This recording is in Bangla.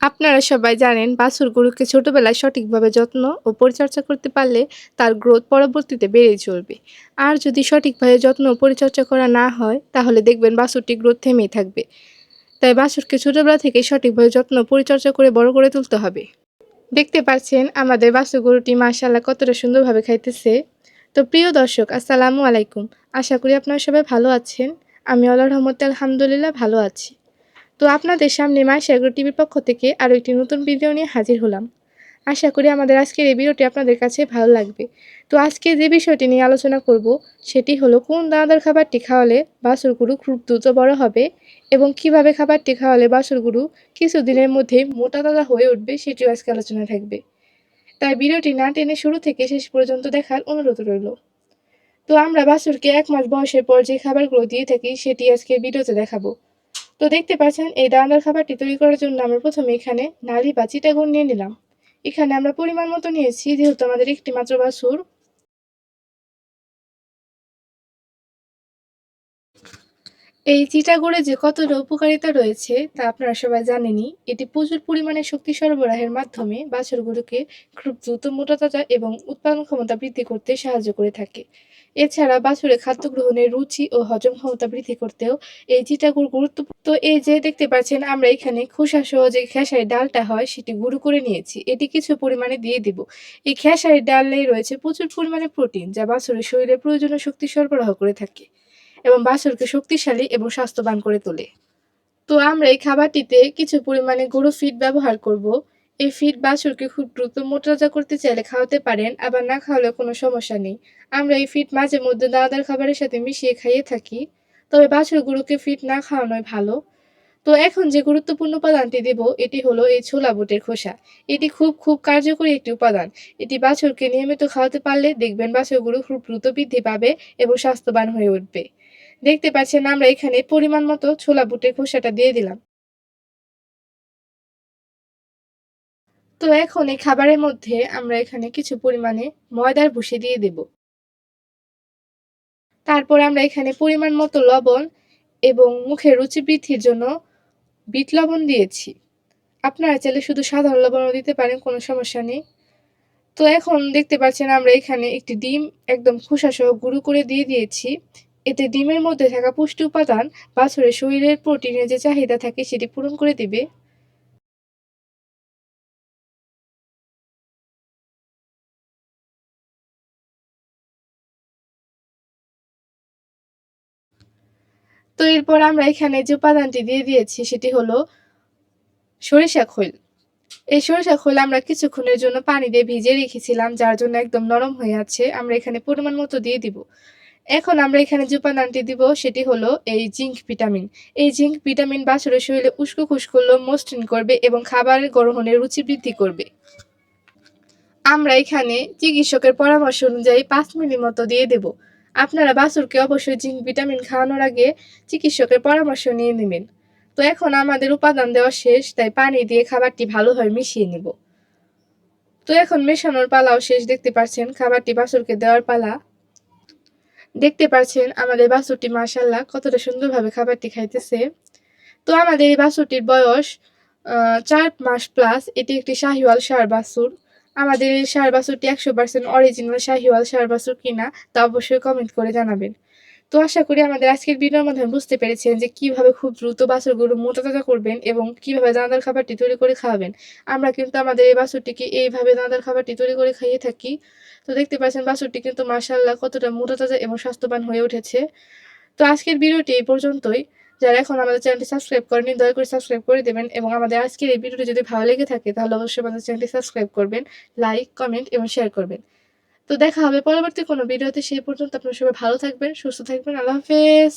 আপনারা সবাই জানেন বাছুর গরুকে ছোটবেলায় সঠিকভাবে যত্ন ও পরিচর্যা করতে পারলে তার গ্রোথ পরবর্তীতে বেড়েই চলবে। আর যদি সঠিকভাবে যত্ন ও পরিচর্যা করা না হয়, তাহলে দেখবেন বাছুরটি গ্রোথ থেমেই থাকবে। তাই বাছুরকে ছোটবেলা থেকে সঠিকভাবে যত্ন পরিচর্যা করে বড় করে তুলতে হবে। দেখতে পাচ্ছেন, আমাদের বাছুর গরুটি মাশাল্লাহ কতটা সুন্দরভাবে খাইতেছে। তো প্রিয় দর্শক, আসসালামু আলাইকুম। আশা করি আপনারা সবাই ভালো আছেন। আমি আল্লাহ রহমতে আলহামদুলিল্লাহ ভালো আছি। তো আপনাদের সামনে মায়ের এগ্রো টিভির পক্ষ থেকে আরও একটি নতুন ভিডিও নিয়ে হাজির হলাম। আশা করি আমাদের আজকের এই ভিডিওটি আপনাদের কাছে ভালো লাগবে। তো আজকে যে বিষয়টি নিয়ে আলোচনা করব, সেটি হলো কোন দানাদার খাবারটি খাওয়ালে বাছুর গরু খুব দ্রুত বড় হবে এবং কীভাবে খাবারটি খাওয়ালে বাছুর গরু কিছুদিনের মধ্যে মোটা তাজা হয়ে উঠবে সেটিও আজকে আলোচনা থাকবে। তাই ভিডিওটি না টেনে শুরু থেকে শেষ পর্যন্ত দেখার অনুরোধ রইল। তো আমরা বাছুরকে এক মাস বয়সের পর যে খাবারগুলো দিয়ে থাকি, সেটি আজকে ভিডিওতে দেখাবো। তো দেখতে পাচ্ছেন, এই দানাদার খাবারটি তৈরি করার জন্য আমরা প্রথমে এখানে নালি বা চিটাগুড় নিয়ে নিলাম। এখানে আমরা পরিমাণ মতো নিয়েছি, যেহেতু আমাদের একটি মাত্র বাছুর। এই চিটাগুড়ে যে কতটা উপকারিতা রয়েছে তা আপনারা সবাই জানেনই, এটি প্রচুর পরিমাণে শক্তি সরবরাহের মাধ্যমে বাছুরগুলোকে খুব দ্রুত মোটাতাজা এবং উৎপাদন ক্ষমতা বৃদ্ধি করতে সাহায্য করে থাকে। এছাড়া বাছুরের খাদ্য গ্রহণের রুচি ও হজম ক্ষমতা বৃদ্ধি করতেও এই চিটাগুড় গুরুত্বপূর্ণ। এই যে দেখতে পাচ্ছেন, আমরা এখানে খোসা সহ যে খেসারি ডালটা হয়, সেটি গুঁড়ো করে নিয়েছি। এটি কিছু পরিমাণে দিয়ে দিব। এই খেসারি ডালে রয়েছে প্রচুর পরিমাণে প্রোটিন, যা বাছুরের শরীরে প্রয়োজনীয় শক্তি সরবরাহ করে থাকে। এবং বাছুরকে শক্তিশালী এবং স্বাস্থ্যবান করে তোলে। তো আমরা এই খাবারটিতে কিছু পরিমাণে গুঁড়ো ফিড ব্যবহার করব। এই ফিড বাছুরকে খুব দ্রুত মোটাজা করতে চাইলে খাওয়াতে পারেন, আবার না খাওয়ালে কোনো সমস্যা নেই। আমরা এই ফিড মাঝে মধ্যে দানাদার খাবারের সাথে মিশিয়ে খাইয়ে থাকি। তবে বাছুরগুলোকে ফিড না খাওয়ানোই ভালো। তো এখন যে গুরুত্বপূর্ণ উপাদানটি দেব, এটি হলো এই ছোলা বুটের খোসা। এটি খুব খুব কার্যকরী একটি উপাদান। এটি বাছুরকে নিয়মিত খাওয়াতে পারলে দেখবেন বাছুরগুলো খুব দ্রুত বৃদ্ধি পাবে এবং স্বাস্থ্যবান হয়ে উঠবে। দেখতে পাচ্ছেন আমরা এখানে পরিমাণ মতো ছোলা বুটের খোসাটা দিয়ে দিলাম। তো এখন এই খাবারের মধ্যে আমরা এখানে কিছু পরিমাণে ময়দার ভুষি দিয়ে দেব। তারপর আমরা এখানে পরিমাণ মতো লবণ এবং মুখের রুচি বৃদ্ধির জন্য বিট লবণ দিয়েছি। আপনারা চাইলে শুধু সাধারণ লবণও দিতে পারেন, কোনো সমস্যা নেই। তো এখন দেখতে পাচ্ছেন আমরা এখানে একটি ডিম একদম খোসা সহ গুঁড়ো করে দিয়ে দিয়েছি। এতে ডিমের মধ্যে থাকা পুষ্টি উপাদান, বাছুরের শরীরের প্রোটিনের যে চাহিদা থাকে সেটি পূরণ করে দিবে। তো এরপর আমরা এখানে যে উপাদানটি দিয়ে দিয়েছি সেটি হলো সরিষা খৈল। এই সরিষা খৈল আমরা কিছুক্ষণের জন্য পানি দিয়ে ভিজিয়ে রেখেছিলাম, যার জন্য একদম নরম হয়ে আছে। আমরা এখানে পরিমাণ মতো দিয়ে দিব। এখন আমরা এখানে যে উপাদানটি দিব, সেটি হলো এই জিঙ্ক ভিটামিন। এই জিঙ্ক ভিটামিন বাছুরের শরীরে উস্কো খুস্কো মসৃণ করবে এবং খাবার গ্রহণের রুচি বৃদ্ধি করবে। আমরা এখানে চিকিৎসকের পরামর্শ অনুযায়ী পাঁচ মিলি মতো দিয়ে দেব। আপনারা বাছুরকে অবশ্যই জিঙ্ক ভিটামিন খাওয়ানোর আগে চিকিৎসকের পরামর্শ নিয়ে নেবেন। তো এখন আমাদের উপাদান দেওয়া শেষ, তাই পানি দিয়ে খাবারটি ভালোভাবে মিশিয়ে নেব। তো এখন মেশানোর পালাও শেষ, দেখতে পাচ্ছেন, খাবারটি বাছুরকে দেওয়ার পালা। দেখতে পাচ্ছেন আমাদের বাছুরটি মাসাল্লাহ কতটা সুন্দরভাবে খাবারটি খাইতেছে। তো আমাদের এই বাছুরটির বয়স চার মাস প্লাস এটি একটি শাহিওয়াল সার বাসুর। আমাদের এই সার বাছুরটি একশো পার্সেন্ট অরিজিনাল শাহিওয়াল সার বাসুর কিনা তা অবশ্যই কমেন্ট করে জানাবেন। তো আশা করি আমাদের আজকের ভিডিওর মাধ্যমে বুঝতে পেরেছেন যে কীভাবে খুব দ্রুত বাছুরগুলো মোটা তাজা করবেন এবং কীভাবে দানাদার খাবারটি তৈরি করে খাওয়াবেন। আমরা কিন্তু আমাদের এই বাছুরটিকে এইভাবে দানাদার খাবারটি তৈরি করে খাইয়ে থাকি। তো দেখতে পাচ্ছেন বাছুরটি কিন্তু মাসাল্লাহ কতটা মোটা তাজা এবং স্বাস্থ্যবান হয়ে উঠেছে। তো আজকের ভিডিওটি এই পর্যন্তই। যারা এখন আমাদের চ্যানেলটি সাবস্ক্রাইব করেনি দয়া করে সাবস্ক্রাইব করে দেবেন এবং আমাদের আজকের এই ভিডিওটি যদি ভালো লেগে থাকে, তাহলে অবশ্যই আমাদের চ্যানেলটি সাবস্ক্রাইব করবেন, লাইক, কমেন্ট এবং শেয়ার করবেন। তো দেখা হবে পরবর্তী কোনো ভিডিওতে সেই পর্যন্ত আপনারা সবাই ভালো থাকবেন, সুস্থ থাকবেন, আল্লাহ হাফেজ।